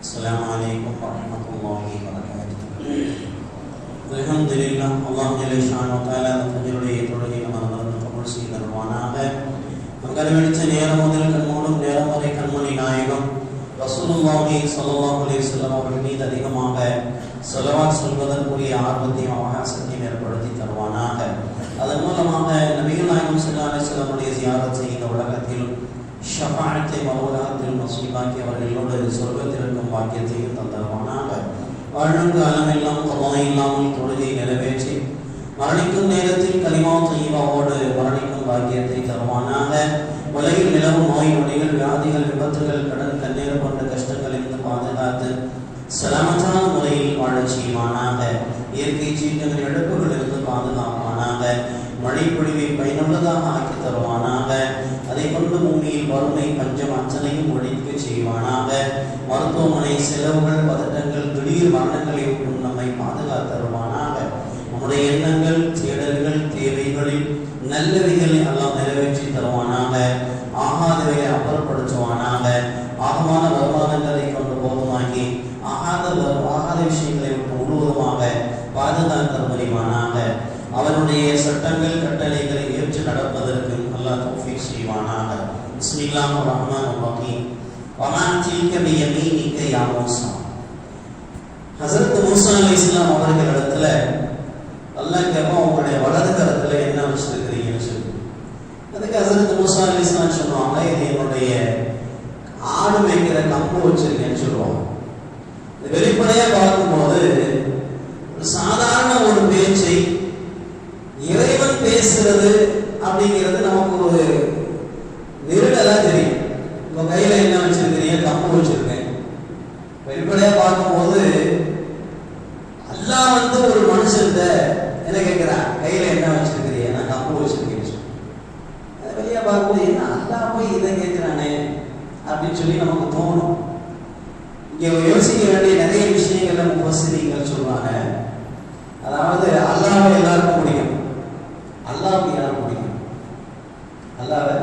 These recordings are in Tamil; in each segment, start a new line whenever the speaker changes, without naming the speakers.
السلام عليكم ورحمة الله وبركاته الحمد لله الله جل شانه وتعالى ஃபஜ்ருடைய தொழுகை நம்ம அமர்ந்து கபூல் செய்து தருவானாக மங்கள வெளிச்ச நேரம் முதல் கண்மூடும் நேரம் வரை கண்மணி நாயகம் ரசூலுல்லாஹி ஸல்லல்லாஹு அலைஹி வஸல்லம் அவர்கள் மீது அதிகமாக ஸலவாத் சொல்வதற்குரிய ஆர்வத்தையும் அவகாசத்தையும் ஏற்படுத்தி தருவானாக அதன் மூலமாக நபிகள் நாயகம் ஸல்லல்லாஹு அலைஹி வஸல்லம் உடைய செய்த உலகத்தில் ஷஃபாஅத்தை மறுவுலகத்தில் நசீபாக்கி அவர்களோடு சொர்க்கத்தில் இருக்கும் பாக்கியத்தையும் தந்தருவானாக வாழும் காலமெல்லாம் கவா இல்லாமல் தொழுகை நிறைவேற்றி மரணிக்கும் நேரத்தில் கலிமா தைவாவோடு மரணிக்கும் பாக்கியத்தை தருவானாக. உலகில் நிலவும் நோய் நொடிகள் வியாதிகள் விபத்துகள் கடன் கண்ணீர் போன்ற கஷ்டங்களிலிருந்து பாதுகாத்து சலாமத்தான முறையில் வாழச் செய்வானாக. இயற்கை சீற்றங்கள் இழப்புகளிலிருந்து பாதுகாப்பானாக. மழை பொழிவை பயனுள்ளதாக ஆக்கி தருவானாக. அதை கொண்டு பூமியில் வறுமை பஞ்சம் அச்சனையும் ஒழிக்க செய்வானாக. மருத்துவமனை செலவுகள் பதட்டங்கள் திடீர் மரணங்களை விட்டும் நம்மை பாதுகாத்தருவானாக நம்முடைய எண்ணங்கள் தேடல்கள் தேவைகளில் நல்லவைகளை எல்லாம் நிறைவேற்றி தருவானாக. ஆகாதவையை அப்புறப்படுத்துவானாக. ஆகமான விஷயங்களை விட்டு முழுவதுமாக பாதுகாக்க முடிவானாக அவனுடைய சட்டங்கள் கட்டளைகளை ஏற்று நடப்பதற்கு அல்லாஹ் தௌஃபீக் செய்வானாக. பிஸ்மில்லாஹிர் ரஹ்மானிர் ரஹீம். வமா தில்க பியமீனிக யா மூஸா ஹஸரத் மூஸா அலைஹிஸ்ஸலாம் அவர்களிடத்துல அல்லாஹ் கேட்போம் உங்களுடைய வலது கரத்துல என்ன வச்சிருக்கிறீங்கன்னு சொல்லி. அதுக்கு ஹஸரத் மூஸா அலைஹிஸ்ஸலாம் சொல்லுவாங்க இது என்னுடைய ஆடு மேய்க்கிற கம்பு வச்சிருக்கேன்னு சொல்லுவாங்க இது வெளிப்படையா பார்க்கும்போது ஒரு சாதாரண ஒரு பேச்சை இறைவன் பேசுறது அப்படிங்கிறது நமக்கு ஒரு நெருடலா தெரியும் உங்க கையில என்ன வச்சிருக்கிறீங்க கம்பு வச்சிருக்கேன் வெளிப்படையா பார்க்கும்போது அல்லாஹ் வந்து ஒரு மனுஷன்ட என்ன கேட்கிறான் கையில என்ன வச்சிருக்கிறீங்க நான் கம்பு வச்சிருக்கேன்னு சொல்லி அது வெளியா பார்க்கும்போது என்ன அல்லா போய் இதை கேட்கிறானே. அப்படின்னு சொல்லி நமக்கு தோணும். இங்க யோசிக்க வேண்டிய நிறைய விஷயங்கள்ல முஃபஸ்ஸிரீங்கள் சொல்றாங்க அதாவது அல்லாவை எல்லாருக்கும் பிடிக்கும். அல்லாவுக்கு யாரும் பிடிக்கும்? அல்லாஹ்வை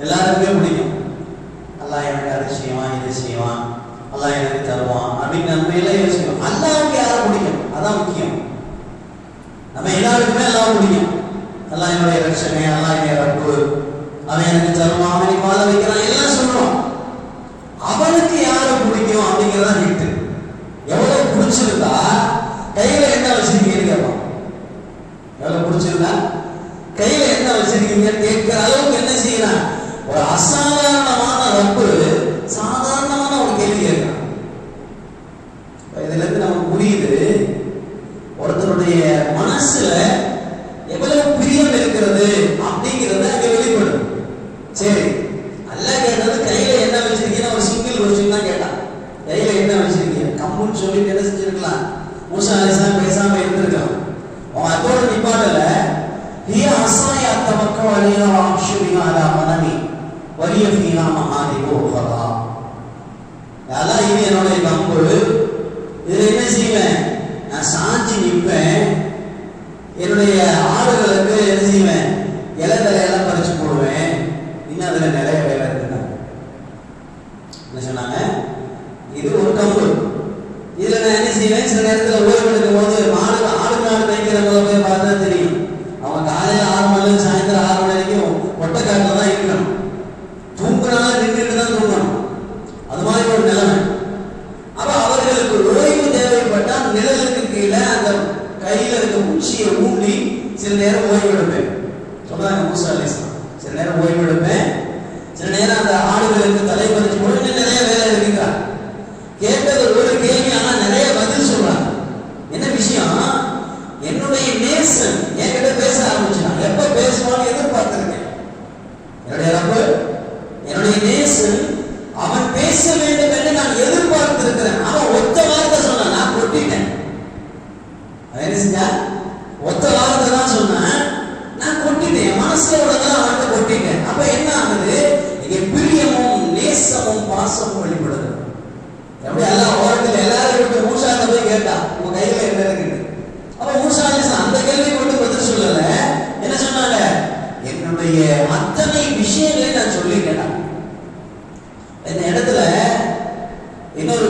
எல்லாருக்குமே பிடிக்கும். அல்லாஹ் எனக்கு அதை செய்வான் இதை செய்வான். அல்லாஹ் எனக்கு தருவான். அப்படின்னு நம்ம எல்லாம் யோசிக்கணும். அல்லாவுக்கு யாரும் பிடிக்கும்? அதான் முக்கியம். நம்ம எல்லாருக்குமே எல்லாம் பிடிக்கும். அல்லா என்னுடைய ரட்சணை அல்லா என்னுடைய ரப்பு. அவன் எனக்கு தருவான் அவன் எனக்கு வாழ வைக்கிறான் எல்லாம் சொல்றோம் அவனுக்கு யாரை பிடிக்கும் அப்படிங்கிறதா ஹிட்டு எவ்வளவு பிடிச்சிருந்தா கையில என்ன வச்சிருக்கீங்கன்னு கேட்பான். எவ்வளவு பிடிச்சிருந்தா கையில என்ன வச்சிருக்கீங்க கேட்கிற அளவுக்கு என்ன செய்யறான்? ஒரு அசாதாரணமான ரப்பு சாதாரணமான ஒரு கேள்வி கேட்கிறான். இதுல இருந்து நமக்கு புரியுது ஒருத்தருடைய மனசுல எவ்வளவு பிரியம் இருக்கிறது அப்படிங்கிறது அங்க வெளிப்படும் சரி அல்லாஹ் கேட்டது கையில என்ன வச்சிருக்கீங்க ஒரு சிங்கிள் கொஸ்டின் தான் கேட்டான் கையில என்ன வச்சிருக்கீங்க கம்முன்னு சொல்லிட்டு என்ன செஞ்சிருக்கலாம் மூசா அலிஸ்லாம் பேசாம இருந்திருக்கலாம் அவன் அதோட நிப்பாட்டல ஹிய அசாய அத்தமக்கம் அலியா வாஷுபியா அலா மனமி வலிய ஃபீனா மகாதிபோ ஹதா அதான் இது என்னுடைய கம்பு இதுல என்ன செய்வேன் நான்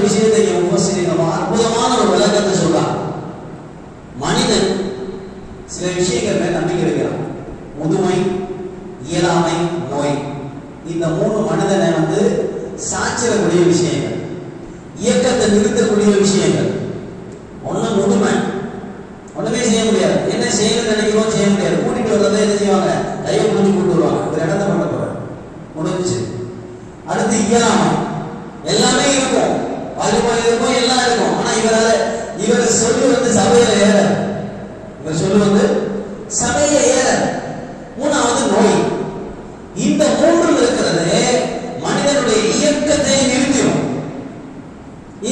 விஷயத்தை என் அற்புதமான ஒரு விளக்கத்தை சொல்றான் மனிதன் சில விஷயங்கள் மேல் நம்பிக்கை வைக்கிறான். முதுமை இயலாமை நோய். இந்த மூணு மனிதனை வந்து சாச்சிடக்கூடிய விஷயங்கள். இயக்கத்தை நிறுத்தக்கூடிய விஷயங்கள். ஒன்று முதுமை. ஒன்றுமே செய்ய முடியாது. என்ன செய்யணும்னு நினைக்கிறோம் செய்ய முடியாது. கூட்டிட்டு வர்றதை என்ன செய்வாங்க? தயவு பண்ணி கூட்டு வருவாங்க. ஒரு இடத்த பண்ண போறேன் முடிஞ்சு அடுத்து இயலாமை. எல்லாமே இருக்கும். வாலிபால் இருக்கும் எல்லாம் இருக்கும். ஆனா இவரால இவர் சொல்லு வந்து சபையில ஏற இவர் சொல்லு வந்து சபையில ஏற மூணாவது நோய். இந்த மூன்றும் இருக்கிறது மனிதனுடைய இயக்கத்தை நிறுத்திடும்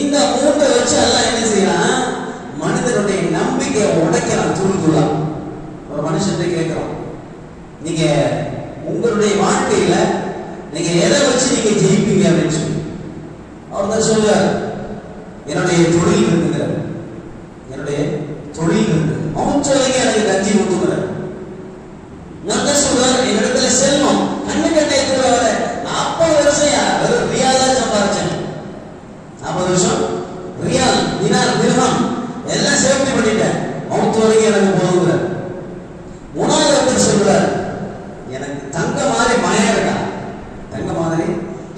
இந்த மூன்றை வச்சு எல்லாம் என்ன செய்யலாம் மனிதனுடைய நம்பிக்கையை உடைக்கலாம் துரு துளா ஒரு மனுஷன் கேட்கிறோம். நீங்க உங்களுடைய வாழ்க்கையில நீங்க எதை வச்சு நீங்க ஜெயிப்பீங்க அப்படின்னு சொல்லி. அவர் தான் சொல்லுவார் என்னுடைய தொழில் இருக்குங்கிறார் என்னுடைய தொழில் இருக்கு அவன் வரைக்கும் எனக்கு கஞ்சி ஊத்துங்கிறார் நான் தான் சொல்றாரு என்னிடத்துல செல்வம் கண்ணு கட்டை கூட வர நாற்பது வருஷம் யா- வெறும் ரியாலா சம்பாரிச்சேன் நாற்பது வருஷம் ரியால் தினார் திர்ஹம் எல்லாம் சேஃப்டி பண்ணிட்டேன் மௌத்து வரைக்கும் எனக்கு போதுங்கிறார் மூணாவது ஒருத்தர் சொல்றாரு எனக்கு தங்க மாதிரி மயம் இருக்கா தங்க மாதிரி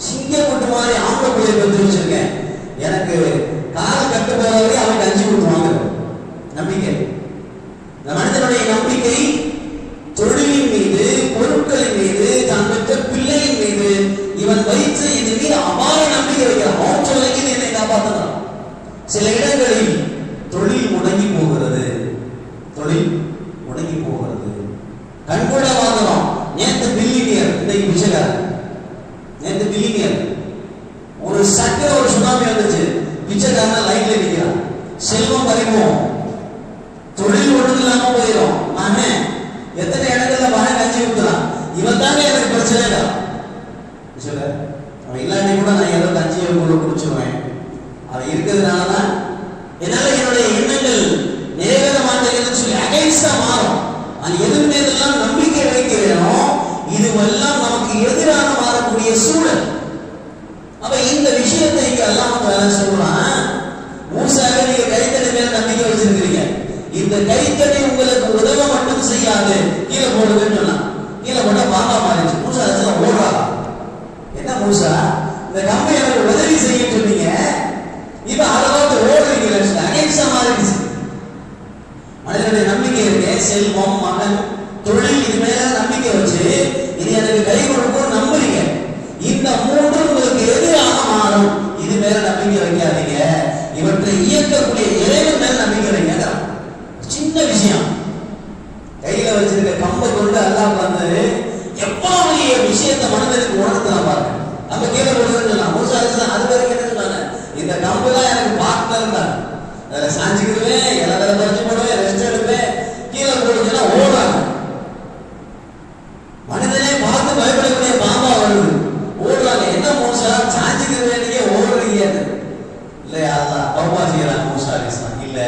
சிங்கப்பட்டு மாதிரி ஆம்பளை பிள்ளை வந்து வச்சிருக்கேன் எனக்கு கால் கட்டு போற வரைக்கும் அவன் கஞ்சி கொடுத்துவாங்க நம்பிக்கை இந்த மனிதனுடைய நம்பிக்கை தொழிலின் மீது பொருட்களின் மீது தான் பெற்ற பிள்ளையின் மீது இவன் வைத்து இது மீது அபார நம்பிக்கை வைக்கிறான் மோட்ச வரைக்கும் என்னை காப்பாற்றுறான் சில இடங்களில் தொழில் முடங்கி போகிறது தொழில் முடங்கி போகிறது கண்கூட வாங்குறோம் நேத்து பில்லினியர் இன்னைக்கு பிச்சைக்காரன் நேத்து பில்லினியர் ஒரு சக்கர ஒரு சுனாமி வந்துச்சு பிச்சைக்காரன் லைன்ல நிக்கிறான் செல்வம் பறிப்போம் தொழில் ஒண்ணும் இல்லாம போயிடும் மகன் எத்தனை இடங்கள்ல மகன் கஞ்சி ஊத்துறான் இவன் தாங்க எனக்கு பிரச்சனை இல்லை சொல்ல அவன் இல்லாட்டி கூட நான் ஏதோ கஞ்சியை கூட குடிச்சிருவேன் அவன் இருக்கிறதுனால தான் என்னால என்னுடைய எண்ணங்கள் நிறைவேற மாட்டேங்குதுன்னு சொல்லி அகைன்ஸ்டா மாறும். அது எது மீதெல்லாம் நம்பிக்கை வைக்கிறேனோ இதுவெல்லாம் நமக்கு எதிராக மாறக்கூடிய சூழல். அப்ப இந்த விஷயத்தை இங்க எல்லாம் வேலை சொல்றான் மூசாவே நீங்க கைத்தடி மேல நம்பிக்கை வச்சிருக்கிறீங்க. இந்த கைத்தடி உங்களுக்கு உதவ மட்டும் செய்யாது. கீழே போடுவேன்னு சொன்னா கீழே போட்டா பாம்பா மாறிடுச்சு. மூசா அதுல ஓடுறா என்ன மூசா? இந்த கம்பை எனக்கு இப்ப அதை பார்த்து ரெகுலேஷன் அகைன்ஸ்டா மாறிடுச்சு மனிதனுடைய நம்பிக்கை இருக்கு செல்வம் மகன் தொழில் இது மேல நம்பிக்கை வச்சு இது எனக்கு கை கொடுக்கும் நம்புறீங்க. இந்த மூன்று உங்களுக்கு எதிராக மாறும் இது மேல நம்பிக்கை வைக்காதீங்க. இவற்றை இயக்கக்கூடிய இறைவன் மேல நம்பிக்கை வைங்க. சின்ன விஷயம். கையில வச்சிருக்க கம்பை கொண்டு அல்லாஹ் வந்து எவ்வளவு விஷயத்தை மனதிற்கு உணர்த்தலாம் பாருங்க. நம்ம கீழே கொடுக்குறோம் ஒரு மூசா அது வரைக்கும் என்ன சொன்னாங்க? இந்த கம்பு தான் எனக்கு பார்ட்னர் இருந்தாங்க அதில் சாஞ்சிக்கிடுவேன் இலதலை பறிச்சு போடுவேன் ரெஸ்ட் எடுப்பேன் கீழே போடுச்சுன்னா ஓடுறாங்க. மனிதனே பார்த்து பயப்படக்கூடிய பாம்பா வருது. ஓடுறாங்க. என்ன மூசா? சாஞ்சிக்கிடுவேன் ஓடுறீங்க. இல்லையா? அதான் தௌபா செய்யறாங்க மூசா அலிஸ்லாம். இல்ல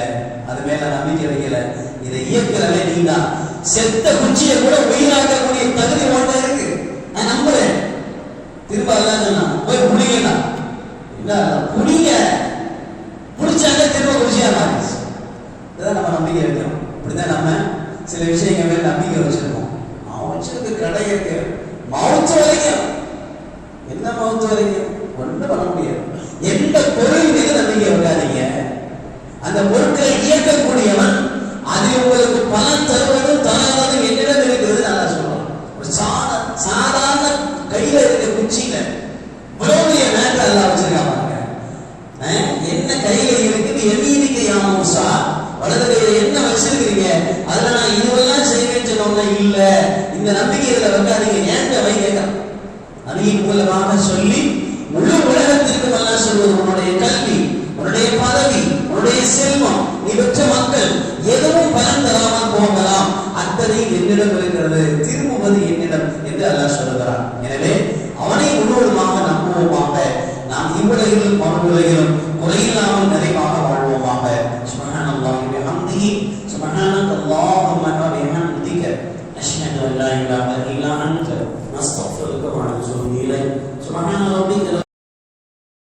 அது மேல நம்பிக்கை வைக்கல. இதை இயக்கிறவே நீ தான் செத்த குச்சியை கூட உயிராக்கக்கூடிய தகுதி உன்கிட்ட இருக்கு நான் நம்புறேன் திரும்ப அதான் சொன்னான் போய் புடிங்கடா இல்ல புடிங்க. புடிச்சாங்க திரும்ப விஷயம் மாறிடுச்சு இதான் நம்ம நம்பிக்கை வைக்கிறோம் இப்படிதான் நம்ம சில விஷயங்கள் மேல நம்பிக்கை வச்சிருக்கோம். அவன் வச்சிருக்க கடை இருக்கு மவுத்து வரைக்கும் என்ன மவுத்து வரைக்கும் ஒன்றும் பண்ண முடியாது. எந்த பொருள் மீது நம்பிக்கை விடாதீங்க அந்த பொருட்களை இயக்கக்கூடியவன் அது உங்களுக்கு பலன் தருவதும் தராததும் என்னிடம் இருக்கிறது நல்லா சொல்றோம் ஒரு சாத சாதாரண கையில இருக்க குச்சியில இவ்வளவு மேட்டர் எல்லாம் வச்சிருக்காங்க அஹ், என்ன கையில இருக்குது எமீனிக்க யாமூசா வலது கையில என்ன வச்சிருக்கீங்க அதுல நான் இதுவெல்லாம் சொன்ன இல்ல. இந்த நம்பிக்கையில வந்து வைக்காதீங்க ஏங்க வை கேட்கறேன் அதையும் மூலமாக சொல்லி முழு உலகத்திற்கும் எல்லாம் சொல்வது உன்னுடைய கல்வி உன்னுடைய பதவி உன்னுடைய செல்வம் நீ பெற்ற மக்கள் எதுவும் பலன் தராமல் போகலாம். அத்தனை என்னிடம் இருக்கிறது. திரும்புவது என்னிடம் என்று அல்லாஹ் சொல்கிறான் எனவே அவனை முழுவதுமாக நம்புவோமாக. நாம் இவ்வுலகிலும் மறுவுலகிலும்